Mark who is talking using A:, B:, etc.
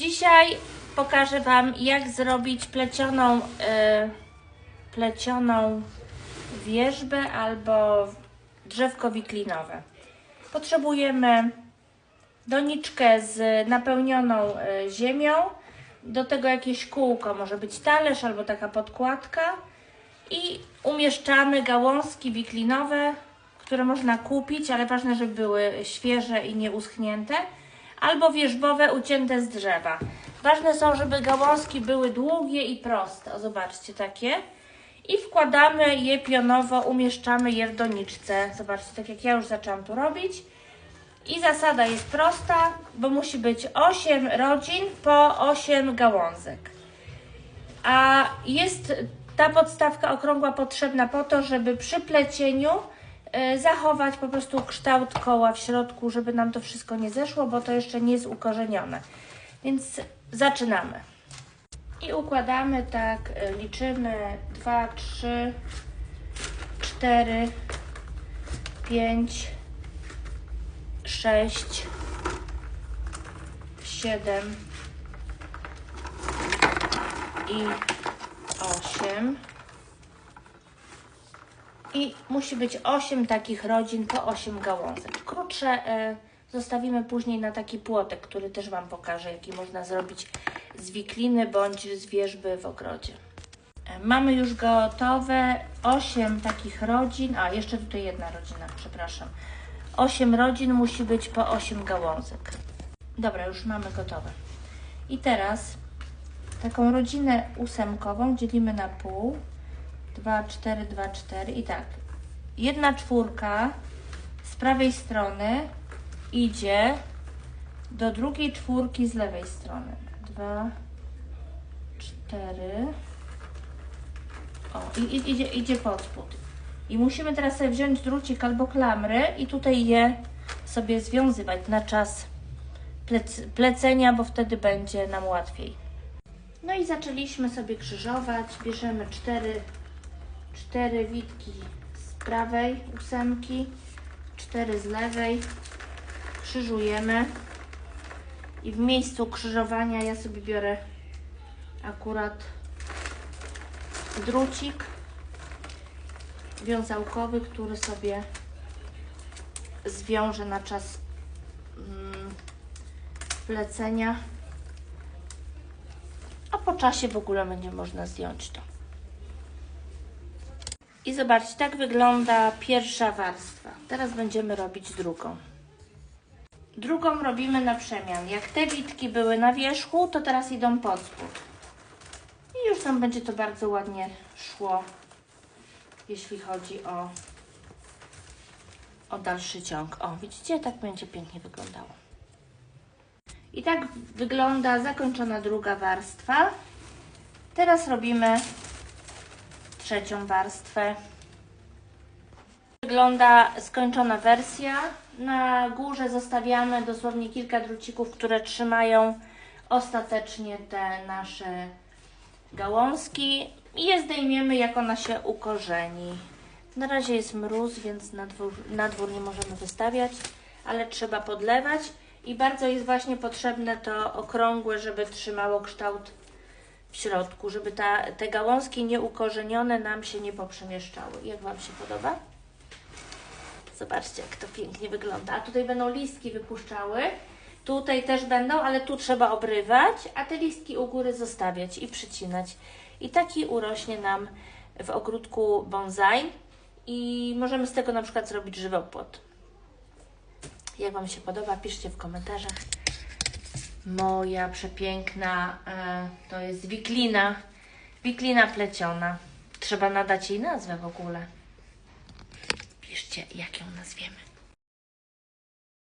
A: Dzisiaj pokażę Wam, jak zrobić plecioną, e, plecioną wierzbę albo drzewko wiklinowe. Potrzebujemy doniczkę z napełnioną e, ziemią, do tego jakieś kółko, może być talerz albo taka podkładka. I umieszczamy gałązki wiklinowe, które można kupić, ale ważne, żeby były świeże i nieuschnięte, albo wierzbowe ucięte z drzewa. Ważne są, żeby gałązki były długie i proste. O, zobaczcie, takie. I wkładamy je pionowo, umieszczamy je w doniczce. Zobaczcie, tak jak ja już zaczęłam tu robić. I zasada jest prosta, bo musi być 8 rodzin po 8 gałązek. A jest ta podstawka okrągła potrzebna po to, żeby przy plecieniu zachować po prostu kształt koła w środku, żeby nam to wszystko nie zeszło, bo to jeszcze nie jest ukorzenione. Więc zaczynamy. I układamy tak, e, liczymy 2, 3, 4, 5, 6, 7 i 8. I musi być 8 takich rodzin po 8 gałązek. Krótsze e, zostawimy później na taki płotek, który też Wam pokażę, jaki można zrobić z wikliny bądź z wierzby w ogrodzie. E, Mamy już gotowe 8 takich rodzin. A, jeszcze tutaj jedna rodzina, przepraszam. 8 rodzin musi być po 8 gałązek. Dobra, już mamy gotowe. I teraz taką rodzinę ósemkową dzielimy na pół. 2, 4, 2, 4 i tak. Jedna czwórka z prawej strony idzie do drugiej czwórki z lewej strony. 2, 4. O, i, idzie, idzie pod spód. I musimy teraz sobie wziąć drucik albo klamry i tutaj je sobie związywać na czas plec, plecenia, bo wtedy będzie nam łatwiej. No i zaczęliśmy sobie krzyżować. Bierzemy cztery, cztery witki z prawej ósemki, cztery z lewej. Krzyżujemy. I w miejscu krzyżowania ja sobie biorę akurat drucik wiązałkowy, który sobie zwiążę na czas mm, plecenia. A po czasie w ogóle będzie można zdjąć to. I zobaczcie, tak wygląda pierwsza warstwa. Teraz będziemy robić drugą. Drugą robimy na przemian. Jak te witki były na wierzchu, to teraz idą pod spód. I już tam będzie to bardzo ładnie szło, jeśli chodzi o, o dalszy ciąg. O, widzicie? Tak będzie pięknie wyglądało. I tak wygląda zakończona druga warstwa. Teraz robimy trzecią warstwę. Wygląda skończona wersja. Na górze zostawiamy dosłownie kilka drucików, które trzymają ostatecznie te nasze gałązki i je zdejmiemy, jak ona się ukorzeni. Na razie jest mróz, więc na dwór, na dwór nie możemy wystawiać, ale trzeba podlewać i bardzo jest właśnie potrzebne to okrągłe, żeby trzymało kształt w środku, żeby ta, te gałązki nieukorzenione nam się nie poprzemieszczały. Jak Wam się podoba? Zobaczcie, jak to pięknie wygląda. A tutaj będą listki wypuszczały. Tutaj też będą, ale tu trzeba obrywać, a te listki u góry zostawiać i przycinać. I taki urośnie nam w ogródku bonsai. I możemy z tego na przykład zrobić żywopłot. Jak Wam się podoba, piszcie w komentarzach. Moja przepiękna, e, to jest wiklina, wiklina pleciona. Trzeba nadać jej nazwę w ogóle. Piszcie, jak ją nazwiemy.